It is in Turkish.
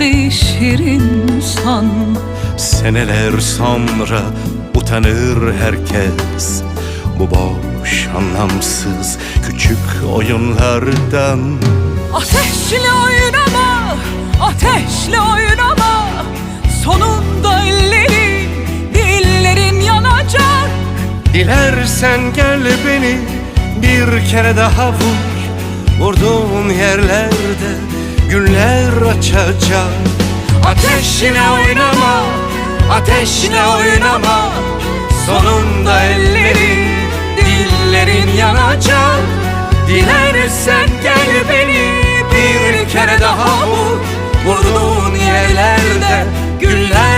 değişir insan. Seneler sonra utanır herkes. Bu boş anlamsız küçük oyunlardan. Ateşle oynama, ateşle oynama. Sonunda ellerin, dillerin yanacak. Dilersen gel beni bir kere daha vur. Vurduğun yerlerde güller açacak. Ateşine oynama, ateşine oynama. Sonunda ellerin, dillerin yanacak. Dilersen gel beni bir kere daha vur. Vurduğun yerlerde güller